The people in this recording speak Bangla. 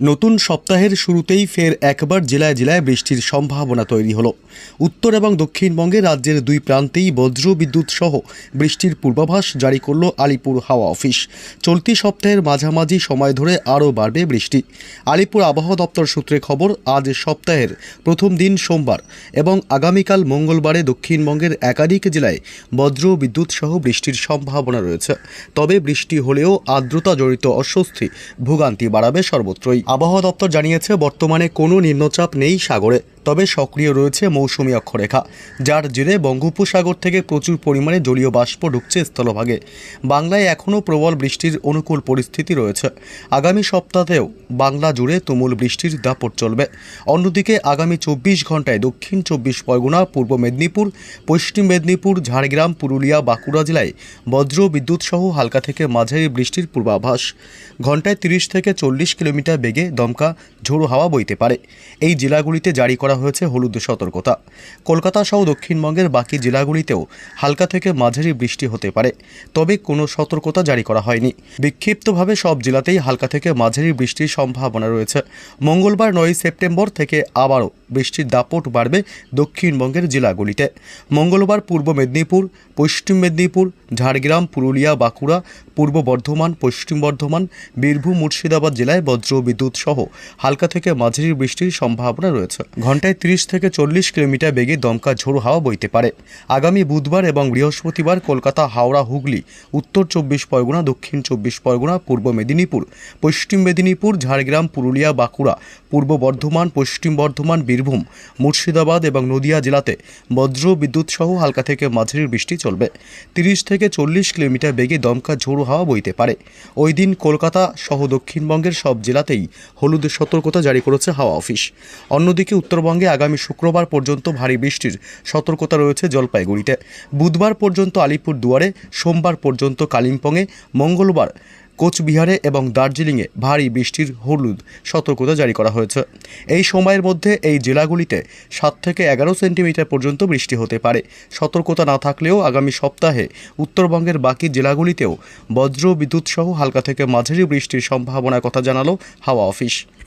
নতুন সপ্তাহের শুরুতেই ফের একবার জেলায় জেলায় বৃষ্টির সম্ভাবনা তৈরি হলো। উত্তর এবং দক্ষিণবঙ্গে রাজ্যের দুই প্রান্তেই বজ্র বিদ্যুৎ সহ বৃষ্টির পূর্বাভাস জারি করল আলিপুর হাওয়া অফিস। চলতি সপ্তাহের মাঝামাঝি সময় ধরে আরও বাড়বে বৃষ্টি। আলিপুর আবহাওয়া দপ্তর সূত্রে খবর, আজ সপ্তাহের প্রথম দিন সোমবার এবং আগামীকাল মঙ্গলবারে দক্ষিণবঙ্গের একাধিক জেলায় বজ্র বিদ্যুৎ সহ বৃষ্টির সম্ভাবনা রয়েছে। তবে বৃষ্টি হলেও আর্দ্রতা জড়িত অস্বস্তি ভোগান্তি বাড়াবে সর্বত্রই। আবহাওয়া দপ্তর জানিয়েছে বর্তমানে কোনো নিম্নচাপ নেই সাগরে। তবে সক্রিয় রয়েছে মৌসুমী অক্ষরেখা, যার জেরে বঙ্গোপসাগর থেকে প্রচুর পরিমাণে জলীয় বাষ্প ঢুকছে স্থলভাগে। বাংলায় এখনও প্রবল বৃষ্টির অনুকূল পরিস্থিতি রয়েছে। আগামী সপ্তাহেও বাংলা জুড়ে তুমুল বৃষ্টির দাপট চলবে। অন্যদিকে আগামী চব্বিশ ঘন্টায় দক্ষিণ চব্বিশ পরগনা, পূর্ব মেদিনীপুর, পশ্চিম মেদিনীপুর, ঝাড়গ্রাম, পুরুলিয়া, বাঁকুড়া জেলায় বজ্র বিদ্যুৎ সহ হালকা থেকে মাঝারি বৃষ্টির পূর্বাভাস। ঘন্টায় তিরিশ থেকে চল্লিশ কিলোমিটার বেগে দমকা ঝোড়ো হাওয়া বইতে পারে। এই জেলাগুলিতে জারি করা হয়েছে হলুদ সতর্কতা। কলকাতা সহ দক্ষিণবঙ্গের বাকি জেলাগুলিতেও হালকা থেকে মাঝারি বৃষ্টি হতে পারে, তবে কোনো সতর্কতা জারি করা হয়নি। বিক্ষিপ্তভাবে সব জেলাতেই হালকা থেকে মাঝারি বৃষ্টির সম্ভাবনা রয়েছে। মঙ্গলবার নয় সেপ্টেম্বর থেকে আবারও বৃষ্টির দাপট বাড়বে দক্ষিণবঙ্গের জেলাগুলিতে। মঙ্গলবার পূর্ব মেদিনীপুর, পশ্চিম মেদিনীপুর, ঝাড়গ্রাম, পুরুলিয়া, বাঁকুড়া, পূর্ব বর্ধমান, পশ্চিম বর্ধমান, বীরভূম, মুর্শিদাবাদ জেলায় বজ্র বিদ্যুৎ সহ হালকা থেকে মাঝারি বৃষ্টির সম্ভাবনা রয়েছে। ঘন্টায় তিরিশ থেকে চল্লিশ কিলোমিটার বেগে দমকা ঝোড়ো হাওয়া বইতে পারে। আগামী বুধবার এবং বৃহস্পতিবার কলকাতা, হাওড়া, হুগলি, উত্তর চব্বিশ পরগনা, দক্ষিণ চব্বিশ পরগনা, পূর্ব মেদিনীপুর, পশ্চিম মেদিনীপুর, ঝাড়গ্রাম, পুরুলিয়া, বাঁকুড়া, পূর্ব বর্ধমান, পশ্চিম বর্ধমান, বীরভূম, মুর্শিদাবাদ এবং নদিয়া জেলাতে বজ্র বিদ্যুৎ সহ হালকা থেকে মাঝারি বৃষ্টি চলবে। তিরিশ থেকে চল্লিশ কিলোমিটার বেগে দমকা ঝোড়ো হাওয়া বইতে পারে। ওই দিন কলকাতা সহ দক্ষিণবঙ্গের সব জেলাতেই হলুদ সতর্কতা জারি করেছে হাওয়া অফিস। অন্যদিকে উত্তরবঙ্গে আগামী শুক্রবার পর্যন্ত ভারী বৃষ্টির সতর্কতা রয়েছে জলপাইগুড়িতে। বুধবার পর্যন্ত আলিপুর দুয়ারে সোমবার পর্যন্ত কালিম্পংয়ে, মঙ্গলবার কোচবিহারে এবং দার্জিলিংয়ে ভারী বৃষ্টির হলুদ সতর্কতা জারি করা হয়েছে। এই সময়ের মধ্যে এই জেলাগুলিতে সাত থেকে এগারো সেন্টিমিটার পর্যন্ত বৃষ্টি হতে পারে। সতর্কতা না থাকলেও আগামী সপ্তাহে উত্তরবঙ্গের বাকি জেলাগুলিতেও বজ্র, বিদ্যুৎ সহ হালকা থেকে মাঝারি বৃষ্টির সম্ভাবনার কথা জানালো হাওয়া অফিস।